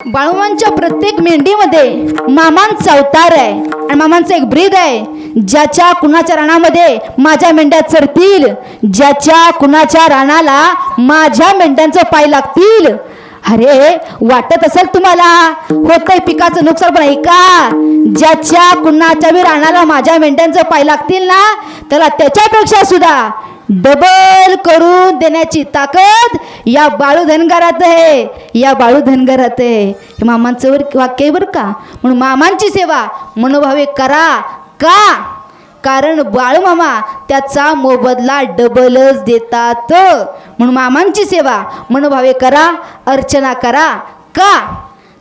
बाळूमांच्या प्रत्येक मेंढीमध्ये मामांचा अवतार आहे आणि मामांचं एक ब्रीद आहे. ज्याच्या कुणाच्या रानामध्ये माझ्या मेंढ्या चरतील ज्याच्या कुणाच्या रानाला माझ्या मेंढ्यांचं पाय लागतील? अरे वाटत असेल तुम्हाला? होतंय पिकाचं नुकसान पण ऐका. ज्याच्या कुणाच्या बी रानाला माझ्या मेंढ्यांचं पाय लागतील ना त्याला त्याच्यापेक्षा सुद्धा डबल करून देण्याची ताकद या बाळू धनगरात आहे. या बाळू धनगरात आहे. हे मामांचं वर वाक्य आहे बरं का? म्हणून मामांची सेवा मनोभावे करा का? कारण बाळू मामा त्याचा मोबदला डबलच देतात. म्हणून मामांची सेवा मनोभावे करा अर्चना करा का?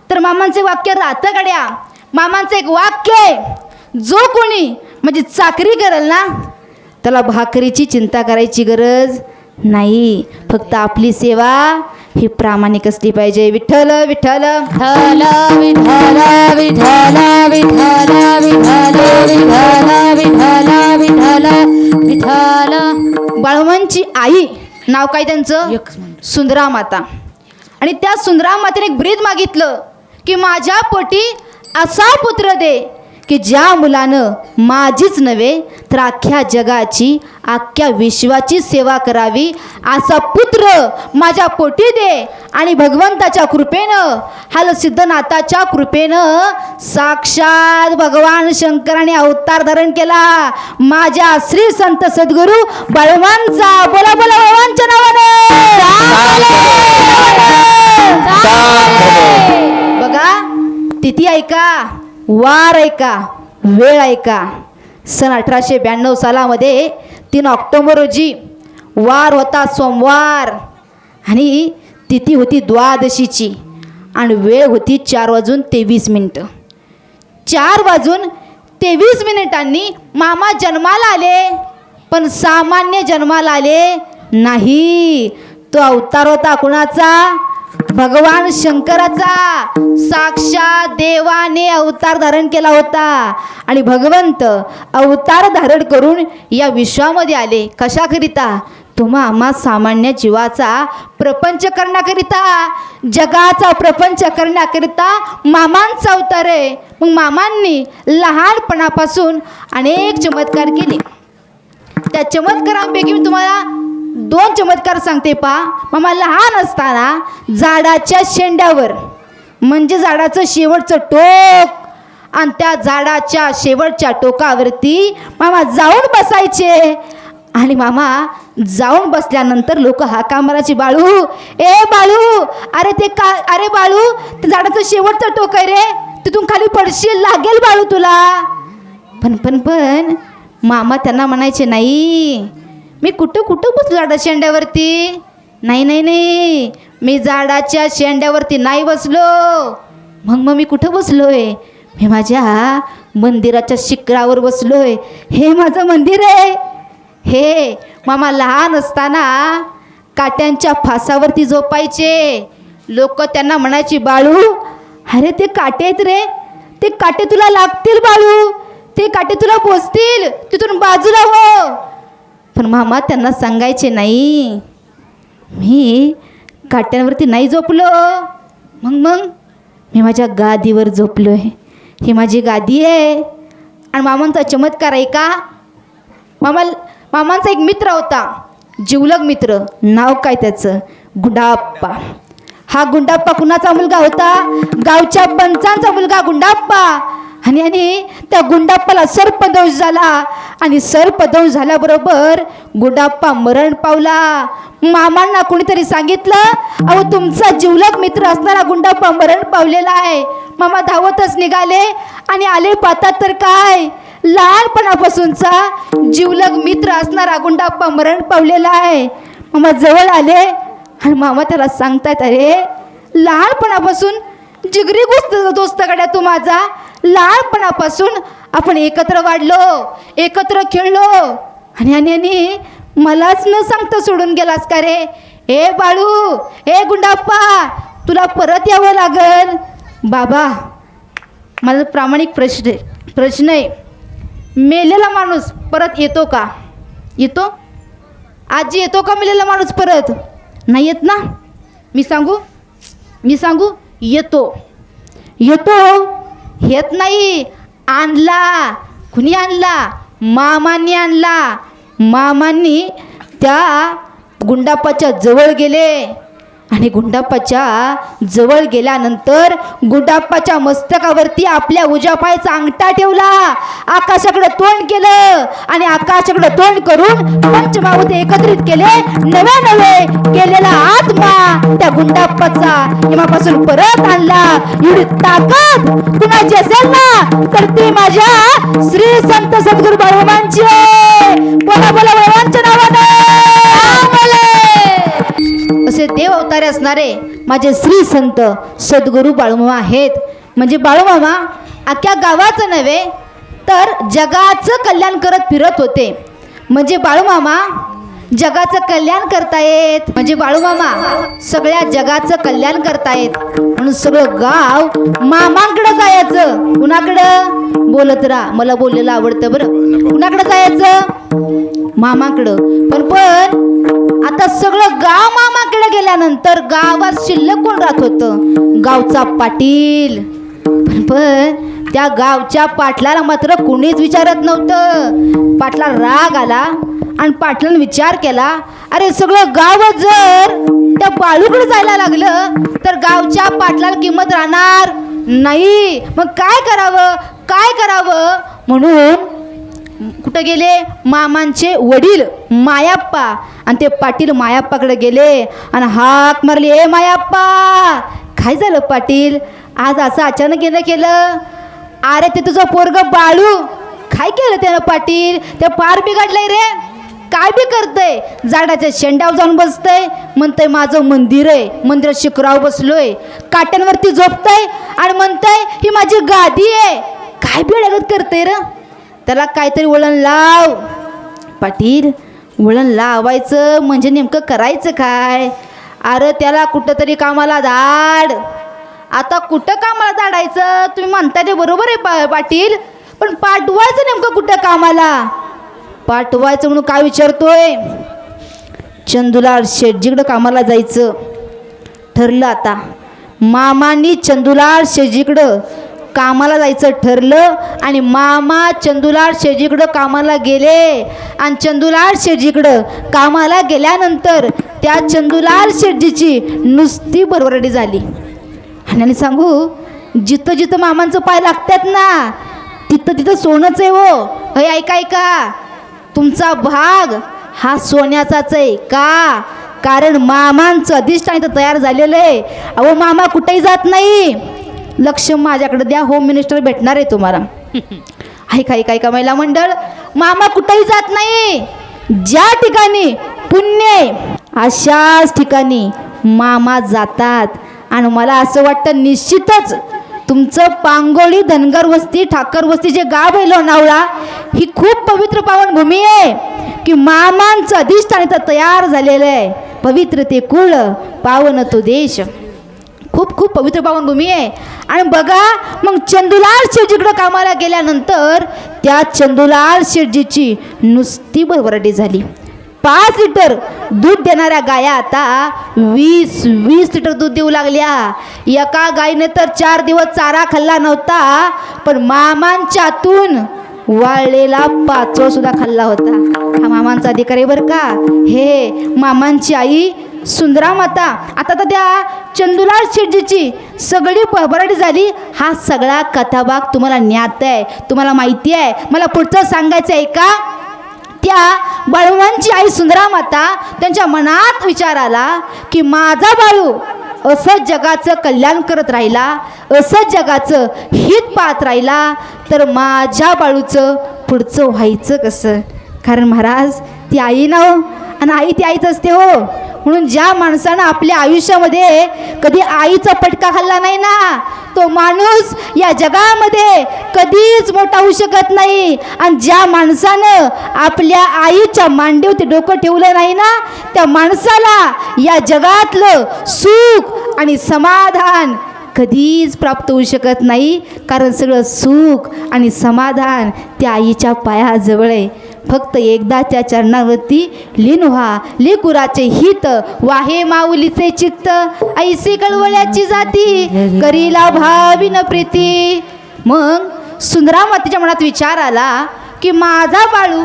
तर मामांचे वाक्य राहतं गड्या. मामांचं एक वाक्य आहे. जो कोणी म्हणजे चाकरी करेल ना त्याला भाकरीची चिंता करायची गरज नाही फक्त आपली सेवा ही प्रामाणिक असली पाहिजे विठ्ठल विठ्ठल विठ्ठल विठ्ठल विठ्ठल विठ्ठल विठ्ठल विठ्ठल विठ्ठल विठ्ठल आई नाव काय त्यांचं. सुंदरा माता आणि त्या सुंदरा मातेने एक ब्रीद मागितलं की माझ्या पोटी असा पुत्र दे की ज्या मुलानं माझीच नव्हे तर अख्ख्या जगाची अख्ख्या विश्वाची सेवा करावी असा पुत्र माझ्या पोटी दे आणि भगवंताच्या कृपेनं हाल सिद्धनाथाच्या कृपेनं साक्षात भगवान शंकराने अवतार धारण केला. माझ्या श्री संत सद्गुरू बळवांचा बोला बोला भगवानच्या नावाने. बघा तिथी ऐका वार ऐका वेळ ऐका. सन अठराशे ब्याण्णव सालामध्ये तीन ऑक्टोबर रोजी वार होता सोमवार. आणि तिथी होती द्वादशीची. आणि वेळ होती चार वाजून तेवीस मिनटं. चार वाजून तेवीस मिनिटांनी मामा जन्माला आले. पण सामान्य जन्माला आले नाही. तो अवतार होता कुणाचा? भगवान शंकराचा साक्षात देवाने अवतार धारण केला होता. आणि भगवंत अवतार धारण करून या विश्वामध्ये आले. कशाकरिता? तुम्हा आम्हा सामान्य जीवाचा प्रपंच करण्याकरिता जगाचा प्रपंच करण्याकरिता मामांचा अवतार आहे. मग मामांनी लहानपणापासून अनेक चमत्कार केले. त्या चमत्कारांपैकी मी तुम्हाला दोन चमत्कार सांगते पा. मामा लहान असताना झाडाच्या शेंड्यावर म्हणजे झाडाचं शेवटचं टोक आणि त्या झाडाच्या शेवटच्या टोकावरती मामा जाऊन बसायचे. आणि मामा जाऊन बसल्यानंतर लोक हाका मारायची बाळू? ए बाळू अरे ते का अरे बाळू ते झाडाचं शेवटचं टोक आहे रे. तिथून खाली पडशील लागेल बाळू तुला. पण पण पण मामा त्यांना म्हणायचे नाही मी कुठं कुठं बसलो झाडा शेंड्यावरती? नाही नाही नाही. मी झाडाच्या शेंड्यावरती नाही बसलो. मग मग मी कुठं बसलोय? मी माझ्या मंदिराच्या शिखरावर बसलोय. हे माझं मंदिर आहे. हे मामा लहान असताना काट्यांच्या फासावरती झोपायचे. लोक त्यांना म्हणायची बाळू अरे ते काटे आहेत रे. ते काटे तुला लागतील बाळू. ते काटे तुला पोचतील तिथून बाजूला हो. पण मामा त्यांना सांगायचे नाही. मी काट्यांवरती नाही झोपलो. मग मग? मी माझ्या गादीवर झोपलो आहे ही माझी गादी आहे. आणि मामांचा चमत्कार आहे का? मामा मामांचा एक मित्र होता. जिवलग मित्र. नाव काय त्याचं? गुंडाप्पा. हा गुंडाप्पा कुणाचा मुलगा होता? गावच्या पंचांचा मुलगा गुंडाप्पा. आणि आणि त्या गुंडाप्पाला सर्पदोष झाला. आणि सर्पदंश झाल्याबरोबर गुंडाप्पा मरण पावला. मामांना कोणीतरी सांगितलं अहो तुमचा जिवलग मित्र असणारा गुंडाप्पा मरण पावलेला आहे. मामा धावतच निघाले आणि आले पाहतात तर काय? लहानपणापासूनचा जिवलग मित्र असणारा गुंडाप्पा मरण पावलेला आहे. मामा जवळ आले आणि मामा त्याला सांगतायत अरे लहानपणापासून जिगरी गोस्त दोस्त गड्या तू माझा. लहानपणापासून आपण एकत्र वाढलो एकत्र खेळलो. आणि आणि मलाच न सांगता सोडून गेलास का रे? ए बाळू ए गुंडाप्पा तुला परत यावं लागल. बाबा माझा प्रामाणिक प्रश्न प्रश्न आहे. मेलेला माणूस परत येतो का? येतो? आजी येतो का मेलेला माणूस परत? नाही येत ना? मी सांगू? मी सांगू? येतो. येतो. येत नाही. आणला. कुणी आणला? मामांनी आणला. मामांनी त्या गुंडापाच्या जवळ गेले. आणि गुंडाप्पाच्या जवळ गेल्यानंतर गुंडाप्पाच्या मस्तकावरती आपल्या उज्या पायचा अंगठा ठेवला. आकाशाकडे तोंड केलं आणि आकाशाकडे तोंड करून पंचमावते एकत्रित केले. नव्या नवे केलेला आत्मा त्या गुंडाप्पाचा हिमापासून परत आणला. एवढी ताकद कुणाची असेल ना? तर ती माझ्या श्री संत सद्गुरु बाळमांची बोला बोला बाळमांच्या नावाने. असे देव अवतारे असणारे माझे श्री संत सद्गुरू बाळूमामा आहेत. म्हणजे बाळूमामा अख्ख्या गावाचं नव्हे तर जगाचं कल्याण करत फिरत होते. म्हणजे बाळूमामा जगाचं कल्याण करतायत. म्हणजे बाळूमामा सगळ्या जगाचं कल्याण करतायत. म्हणून सगळं गाव मामांकडं जायचं. कुणाकडं? बोलत राहा. मला बोललेलं आवडतं बरं. कुणाकडं जायचं? मामाकडं. पण पण आता सगळं गाव मामाकडे गेल्यानंतर गावात शिल्लक कोण राहत होतं? गावचा पाटील. पण त्या गावच्या पाटलाला मात्र कुणीच विचारत नव्हतं. पाटला राग आला आणि पाटलानं विचार केला अरे सगळं गाव जर त्या बाळूकडे जायला लागलं तर गावच्या पाटलाला किंमत राहणार नाही. मग काय करावं? काय करावं? म्हणून कुठं गेले? मामांचे वडील मायाप्पा. आणि ते पाटील मायाप्पाकडे गेले. आणि हाक मारली ए मायाप्पा काय झालं पाटील? आज असं अचानक येणं केलं? अरे ते तुझं पोरग बाळू. काय केलं त्यानं पाटील? ते पार बिघडलंय रे. काय बी करतंय? झाडाच्या शेंड्याव जाऊन बसतंय. म्हणतंय माझं मंदिर आहे. मंदिरात शिखराव बसलोय. काट्यांवरती झोपतंय आणि म्हणतंय ही माझी गादी आहे. काय बिळगत करतंय र. त्याला काहीतरी वळण लाव. पाटील वळण लावायचं म्हणजे नेमकं करायचं काय? अरे त्याला कुठंतरी कामाला धाड. आता कुठं कामाला धाडायचं? तुम्ही म्हणता ते बरोबर आहे पा पाटील. पण पाठवायचं नेमकं कुठं कामाला? पाठवायचं म्हणून काय विचारतोय? चंदूला शेटजीकडं कामाला जायचं ठरलं आता. मामांनी चंदुलाल शेजीकडं कामाला जायचं ठरलं आणि मामा चंदुलाल शेजीकडं कामाला गेले. आणि चंदुलाल शेजीकडं कामाला गेल्यानंतर त्या चंदुलाल शेटजीची नुसती बरबरडी झाली. आणि आणि सांगू जिथं जिथं मामांचं पाय लागतात ना तिथं तिथं सोनंच आहे हो. हे ऐका ऐका. तुमचा भाग हा सोन्याचाच आहे का? कारण मामांचं अधिष्ठान इथं तयार झालेलं आहे. अहो मामा कुठेही जात नाही. लक्ष माझ्याकडे द्या होम मिनिस्टर भेटणार आहे तुम्हाला. ऐका ऐका ऐका महिला मंडळ मामा कुठेही जात नाही. ज्या ठिकाणी पुण्य आहे अशाच ठिकाणी मामा जातात. आणि मला असं वाटतं निश्चितच तुमचं पांगोळी धनगर वस्ती ठाकर वस्ती जे गाव आहे लोणावळा ही खूप पवित्र पावनभूमी आहे की मामांचं अधिष्ठान इथं तयार झालेलं आहे. पवित्र ते कुळ पावन तो देश. खूप खूप पवित्र पावनभूमी आहे. आणि बघा मग चंदुलाल शिवजीकडं कामाला गेल्यानंतर त्या चंदुलाल शिवजीची नुसती बरबराटी झाली. पाच लिटर दूध देणाऱ्या गाया आता वीस वीस लिटर दूध देऊ लागल्या. एका गायीने तर चार दिवस चारा खाल्ला नव्हता पण मामांच्यातून वाळलेला पाचवा सुद्धा खाल्ला होता. हा मामांचा अधिकार आहे बरं का? हे मामांची आई सुंदरा माता आता तर त्या चंदुलाल शेटजीची सगळी बरबरडी झाली. हा सगळा कथाभाग तुम्हाला ज्ञात आहे तुम्हाला माहिती आहे. मला पुढचं सांगायचं आहे का? त्या बाळूमांची आई सुंदरा माता त्यांच्या मनात विचार आला की माझा बाळू असं जगाचं कल्याण करत राहिला असं जगाचं हित पाहत राहिला तर माझ्या बाळूचं पुढचं व्हायचं कसं? कारण महाराज ती आई ना हो. आणि आई ती आईच असते हो. म्हणून ज्या माणसानं आपल्या आयुष्यामध्ये कधी आईचा पटका खाल्ला नाही ना तो माणूस या जगामध्ये कधीच मोठा होऊ शकत नाही. आणि ज्या माणसानं आपल्या आईच्या मांडीवरती डोकं ठेवलं नाही ना त्या माणसाला या जगातलं सुख आणि समाधान कधीच प्राप्त होऊ शकत नाही. कारण सगळं सुख आणि समाधान त्या आईच्या पायाजवळ आहे. फक्त एकदा त्या चरणावरती लीन व्हा. लेकुराचे हित वाहे माऊलीचे चित्त. ऐसी कळवळ्याची जाती. करीला भाविन प्रीती. मग सुंदरामातीच्या मनात विचार आला की माझा बाळू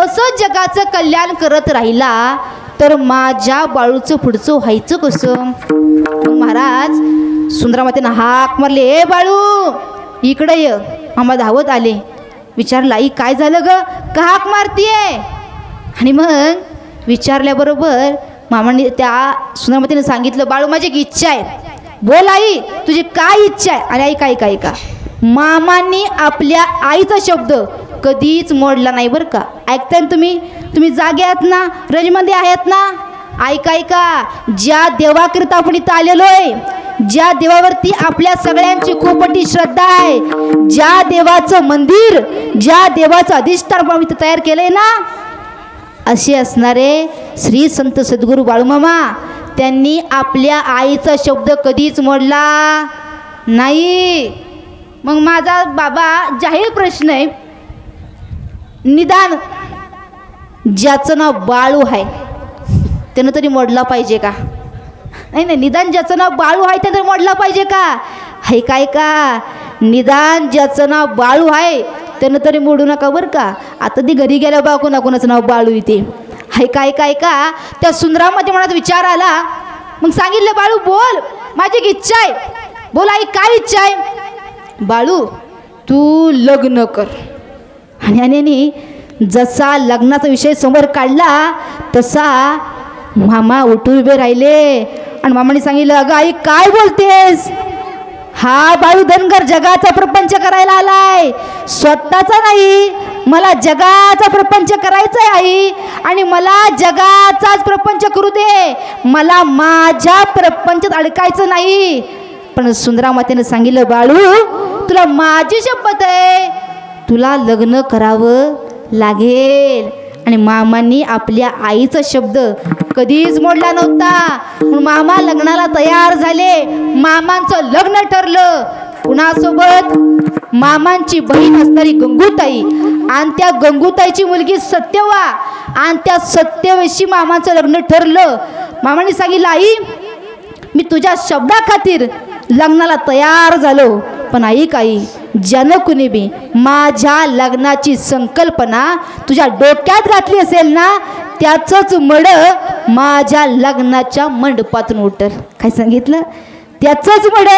असं जगाचं कल्याण करत राहिला तर माझ्या बाळूचं पुढचं व्हायचं कसं? मग महाराज सुंदरामातेनं हाक मारले ए बाळू इकडे ये. आम्हा धावत आले. विचारलं आई काय झालं ग? का हाक मारतीये? आणि मग विचारल्याबरोबर मामाने त्या सुनामतीने सांगितलं बाळू माझी एक इच्छा आहे. बोल आई तुझी काय इच्छा आहे? आणि आई काय काय का मामांनी आपल्या आईचा शब्द कधीच मोडला नाही बरं का. ऐकताय ना तुम्ही? तुम्ही जागे आहात ना? रजमध्ये आहेत ना? ऐका ऐका. ज्या देवाकरिता आपण इथं आलेलो आहे ज्या देवावरती आपल्या सगळ्यांची खूप मोठी श्रद्धा आहे ज्या देवाचं मंदिर ज्या देवाचं अधिष्ठान आपण इथं तयार केलंय ना असे असणारे श्री संत सद्गुरू बाळूमामा त्यांनी आपल्या आईचा शब्द कधीच मोडला नाही. मग माझा बाबा जाहीर प्रश्न आहे. निदान ज्याचं नाव बाळू आहे. त्यानं तरी मोडला पाहिजे का? नाही नाही निदान ज्याचं नाव बाळू आहे त्यानं मोडला पाहिजे का? हे काय का? निदान ज्याचं नाव बाळू आहे त्यानं तरी मोडू नका बरं का? आता ती घरी गेल्या बा कोणा कोणाचं नाव बाळू इथे हाय काय काय का? त्या सुंदरामध्ये मनात विचार आला. मग सांगितलं बाळू बोल. माझी एक इच्छा आहे. बोल आई काय इच्छा आहे? बाळू तू लग्न कर. आणि जसा लग्नाचा विषय समोर काढला तसा मामा उठून उभे राहिले आणि मामाने सांगितलं अगं आई काय बोलतेस? हा बाळू धनगर जगाचा प्रपंच करायला आलाय. स्वतःचा नाही मला जगाचा प्रपंच करायचा आहे आई. आणि मला जगाचाच प्रपंच करू दे. मला माझ्या प्रपंचात अडकायचं नाही. पण सुंदरामातेनं सांगितलं बाळू तुला माझी शपथ आहे. तुला लग्न करावं लागेल. आणि मामांनी आपल्या आईचा शब्द कधीच मोडला नव्हता. मामा लग्नाला तयार झाले. मामांचं लग्न ठरलं. कुणासोबत? मामांची बहीण असणारी गंगूताई. आणि त्या गंगूताईची मुलगी सत्यवा. आणि त्या सत्यवेशी मामाचं लग्न ठरलं. मामाने सांगितलं आई मी तुझ्या शब्दाखातीर लग्नाला तयार झालो. पण आई काही ज्यानं कुणी बी माझ्या लग्नाची संकल्पना तुझ्या डोक्यात घातली असेल ना त्याचंच मड माझ्या लग्नाच्या मंडपातून उठल. काय सांगितलं? त्याचंच मड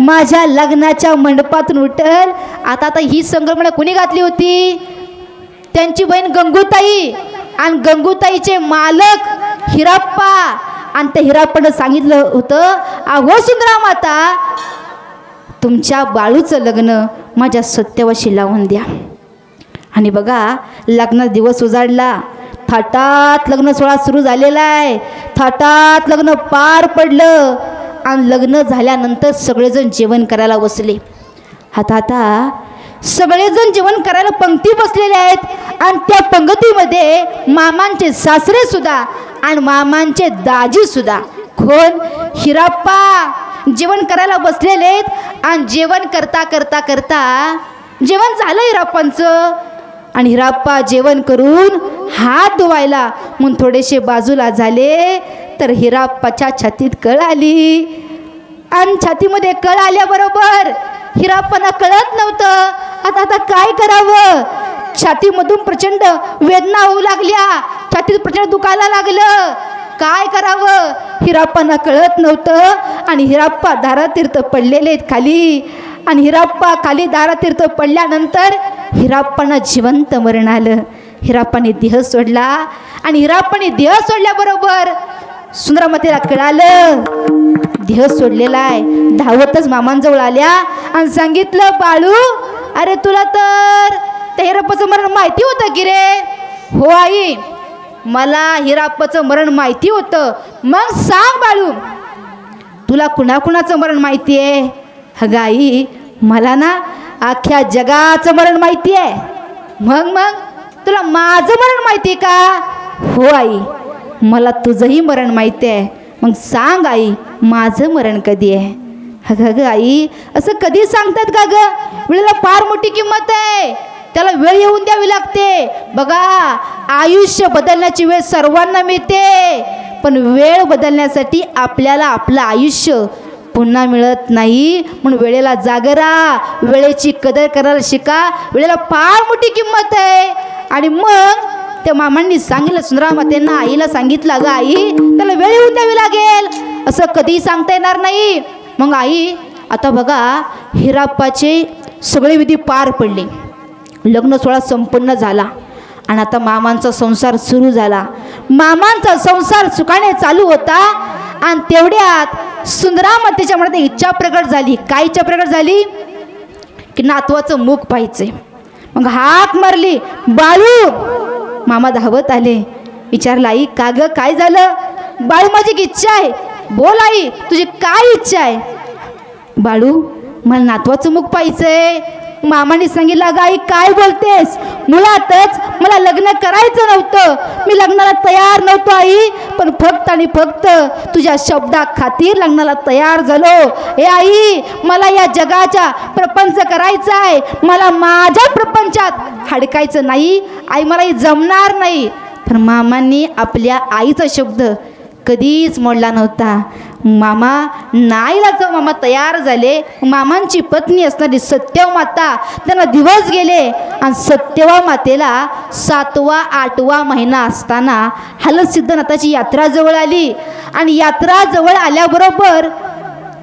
माझ्या लग्नाच्या मंडपातून उठल. आता आता ही संकल्पना कुणी घातली होती? त्यांची बहीण गंगूताई. आणि गंगूताईचे मालक हिराप्पा. आणि त्या हिराप्पानं सांगितलं होतं अहो सुंदरा माता तुमच्या बाळूचं लग्न माझ्या सत्यवशी लावून द्या. आणि बघा लग्न दिवस उजाडला. थाटात लग्न सोहळा सुरू झालेला आहे. थाटात लग्न पार पडलं. आणि लग्न झाल्यानंतर सगळेजण जेवण करायला बसले. आता आता सगळेजण जेवण करायला पंक्ती बसलेले आहेत. आणि त्या पंक्तीमध्ये मामांचे सासरेसुद्धा आणि मामांचे दाजीसुद्धा कोण हिराप्पा जेवण करायला बसलेले आहेत. आणि जेवण करता करता करता जेवण झालं हिराप्पांचं. आणि हिराप्पा जेवण करून हात धुवायला म्हणून थोडेसे बाजूला झाले. तर हिराप्पाच्या छातीत कळ आली. आणि छातीमध्ये कळ आल्याबरोबर हिराप्पांना कळत नव्हतं. आता आता काय करावं? छातीमधून प्रचंड वेदना होऊ लागल्या. छातीत प्रचंड दुखायला लागलं. काय करावं? हिराप्पांना कळत नव्हतं आणि हिराप्पा दारातीर्थ पडलेले आहेत खाली. आणि हिराप्पा खाली दारातीर्थ पडल्यानंतर हिराप्पांना जिवंत मरण आलं. हिराप्पाने देह सोडला आणि हिराप्पाने देह सोडल्याबरोबर सुंदरामतीला कळालं. देह सोडलेला आहे. धावतच मामांजवळ आल्या आणि सांगितलं बाळू अरे तुला तर त्या हिराप्पाचं मरण माहिती होतं की रे? हो आई. मला हिराप्पाचं मरण माहिती होतं. मग सांग बाळू. तुला कुणाकुणाचं मरण माहिती आहे अगं आई मला ना अख्ख्या जगाचं मरण माहिती आहे मग मग? तुला माझं मरण माहिती आहे का? हो आई. मला तुझंही मरण माहिती आहे मग सांग आई माझं मरण कधी आहे? अगं अगं आई असं कधी सांगतात का ग? वेळेला फार मोठी किंमत आहे. त्याला वेळ येऊन द्यावी लागते. बघा आयुष्य बदलण्याची वेळ सर्वांना मिळते. पण वेळ बदलण्यासाठी आपल्याला आपलं आयुष्य पुन्हा मिळत नाही. म्हणून वेळेला जागरा वेळेची कदर करायला शिका. वेळेला फार मोठी किंमत आहे. आणि मग त्या मामांनी सांगितलं सुंदरामातेंना आईला सांगितलं अगं आई त्याला वेळ येऊन द्यावी लागेल. असं कधीही सांगता येणार नाही. मग आई आता बघा हिराप्पाचे सगळे विधी पार पडले. लग्न सोहळा संपन्न झाला. आणि आता मामांचा संसार सुरू झाला. मामांचा संसार सुखाने चालू होता. आणि तेवढ्यात सुंदरा मनात इच्छा प्रकट झाली. काय इच्छा प्रकट झाली? की नातवाचं मुख पाहिजे मग हाक मारली. बाळू! मामा धावत आले. विचारलं आई का ग? काय झालं? बाळू माझी एक इच्छा आहे. बोल आई तुझी काय इच्छा आहे? बाळू मला नातवाचं मुख पाहिजे मामाने सांगितलं अगं आई काय बोलतेस? मुळातच मला लग्न करायचं नव्हतं. मी लग्नाला तयार नव्हतो आई. पण फक्त आणि फक्त तुझ्या शब्दा खातीर लग्नाला तयार झालो. हे आई मला या जगाच्या प्रपंच करायचा आहे. मला माझ्या प्रपंचात हडकायचं नाही. आई मला हे जमणार नाही. पण मामांनी आपल्या आईचा शब्द कधीच मोडला नव्हता. मामा नाईलाच मामा तयार झाले मामांची पत्नी असणारी सत्यव माता त्यांना दिवस गेले. आणि सत्यवा मातेला सातवा आठवा महिना असताना हलसिद्धनाथाची यात्रा जवळ आली. आणि यात्रा जवळ आल्याबरोबर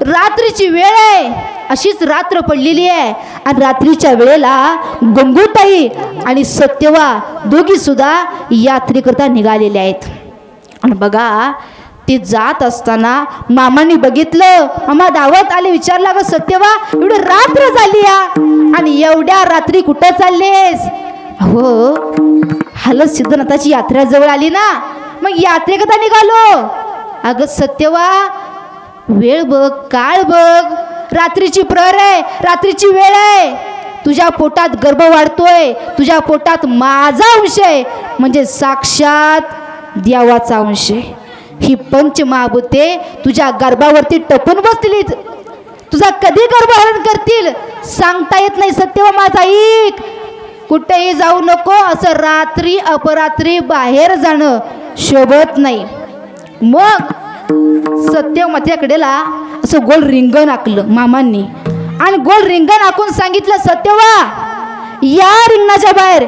रात्रीची वेळ आहे. अशीच रात्र पडलेली आहे. आणि रात्रीच्या वेळेला गंगूताई आणि सत्यवा दोघीसुद्धा यात्रेकरता निघालेल्या आहेत. आणि बघा ती जात असताना मामांनी बघितलं मामा धावत आले विचारला ग सत्यवा एवढी रात्र झाली या. आणि एवढ्या रात्री कुठं चाललेस हो हलत सिद्धनाथाची यात्रा जवळ आली ना. मग यात्रेकता निघालो. अगं सत्यवा वेळ बघ काळ बघ. रात्रीची प्रहर आहे रात्रीची वेळ आहे. तुझ्या पोटात गर्भ वाढतोय तुझ्या पोटात माझा अंश आहे. म्हणजे साक्षात देवाचा अंश आहे. ही पंचमहाभूते तुझ्या गर्भावरती टपून बसलेली तुझा कधी गर्भहरण करतील? सांगता येत नाही सत्य माझा ऐक. कुठेही जाऊ नको असं रात्री अपरात्री बाहेर जाणं शोभत नाही. मग सत्यवतीकडेला असं गोल रिंगण आखलं मामांनी. आणि गोल रिंगण आखून सांगितलं सत्यवा या रिंगणाच्या बाहेर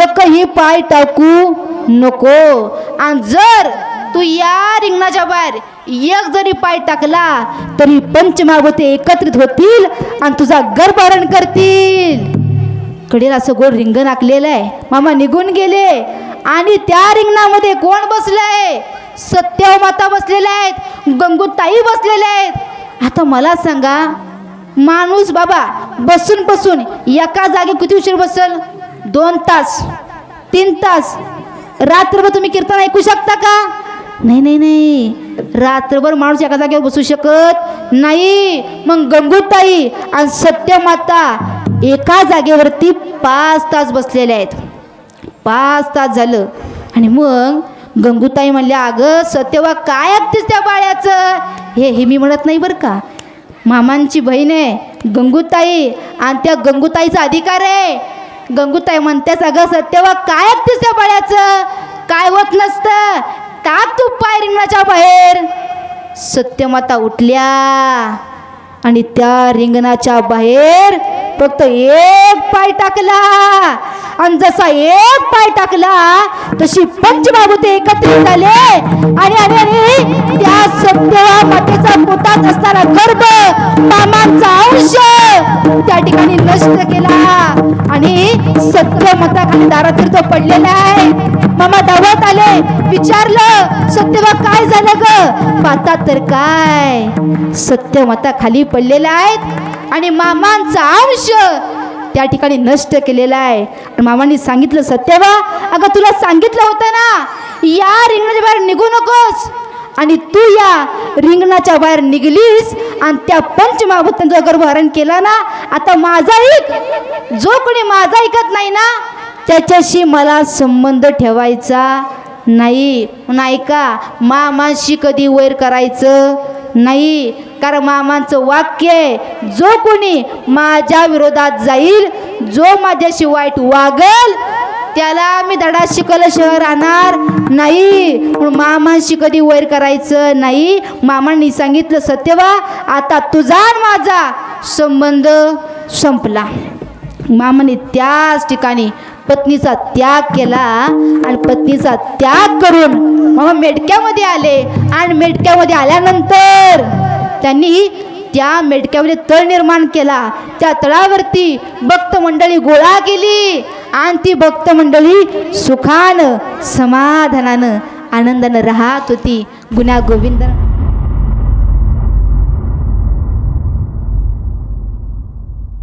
एकही पाय टाकू नको. आणि जर तू या रिंगणाच्या बाहेर. एक जरी पाय टाकला तरी पंचमागोते एकत्रित होतील आणि तुझा गर्भहरण करतील. कडेला असं गोड रिंगण आखलेलं आहे. मामा निघून गेले. आणि त्या रिंगणामध्ये कोण बसलंय सत्याव माता बसलेल्या आहेत. गंगूताई बसलेल्या आहेत. आता मला सांगा माणूस बाबा बसून बसून एका जागी किती उशीर बसल? दोन तास तीन तास. रात्रभर तुम्ही कीर्तन ऐकू शकता का? नाही नाही नाही. रात्रभर माणूस एका जागेवर बसू शकत नाही. मग गंगूताई आणि सत्यमाता एका जागेवरती पाच तास बसलेले आहेत. पाच तास झालं. आणि मग गंगूताई म्हणल्या अगं सत्यवा काय ऐकतेस त्या बाळ्याचं? हे हे मी म्हणत नाही बरं का. मामांची बहीण आहे गंगूताई. आणि त्या गंगूताईचा अधिकार आहे. गंगूताई म्हणतेस अगं सत्यवा काय ऐकतेस त्या बाळ्याचं काय होत नसतं टाक तू रिंगणाच्या बाहेर. सत्यमाता उठल्या आणि त्या रिंगणाच्या बाहेर फक्त एक पाय टाकला. आणि जसा एक पाय टाकला तशी पंचबाबूते एकत्रित झाले. आणि आणि आणि त्या सत्यवा मातेचा पोटात असणारा गर्भ मामांचा अंश त्या ठिकाणी नष्ट केला. आणि सत्य मताखाली दारातीर्थ पडलेला आहे. मामा धावत आले विचारलं सत्यवा काय झालं ग? पाता तर काय? सत्य मता खाली पडलेला आहेत. आणि मामांचा अंश त्या ठिकाणी नष्ट केलेला आहे. आणि मामांनी सांगितलं सत्यवा अगं तुला सांगितलं होतं ना या रिंगणाच्या बाहेर निघू नकोस. आणि तू या रिंगणाच्या बाहेर निघलीस आणि त्या पंचमहाभूतांचं गर्भहरण केलं ना आता माझा ऐक जो कोणी माझा ऐकत नाही ना त्याच्याशी मला संबंध ठेवायचा नाही. ऐका मामाशी मामांशी कधी वैर करायचं नाही. कारण मामांचं वाक्य आहे. जो कोणी माझ्या विरोधात जाईल जो माझ्याशी वाईट वागल त्याला मी धडा शहर राहणार नाही. म्हणून मामांशी कधी वैर करायचं नाही. मामांनी सांगितलं सत्यवा आता तुझा माझा संबंध संपला. मामाने त्याच ठिकाणी पत्नीचा त्याग केला आणि पत्नीचा त्याग करून मामा मेडक्यामध्ये आले. आणि मेडक्यामध्ये आल्यानंतर त्यांनी त्या मेटक्यामध्ये तळ निर्माण केला. त्या तळावरती भक्त मंडळी गोळा केली. आणि ती भक्त मंडळी सुखानं समाधानानं आनंदानं राहत होती. गुन्हा गोविंद